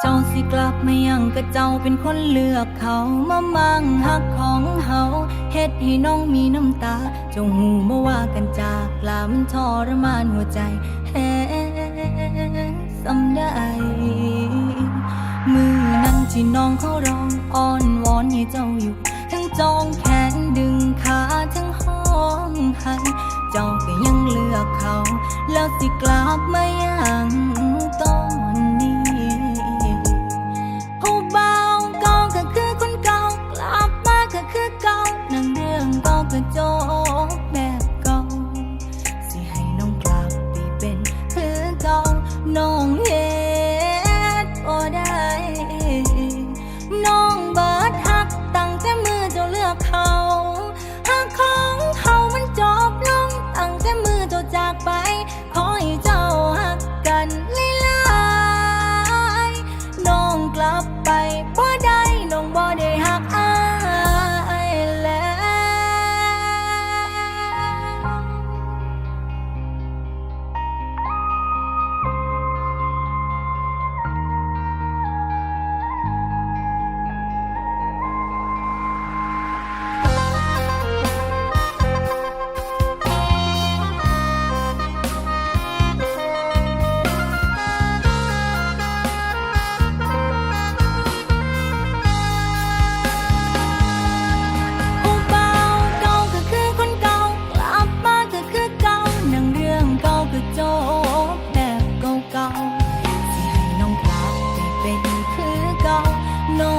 เจ้าสิกลับมายังกะเจ้าเป็นคนเลือกเขามามั่งหักของเฮาเฮ็ดให้น้องมีน้ำตาจงหูมาว่ากันจากลามันทรมานหัวใจแห้สำได้มือนั้นที่น้องเขาร้องอ้อนวอนให้เจ้าอยู่ ทั้งจองแขนดึงขาทั้งห้องให้เจ้าก็ยังเลือกเขา แล้วสิกลับมายังต้อน เก่า เก่าน้อง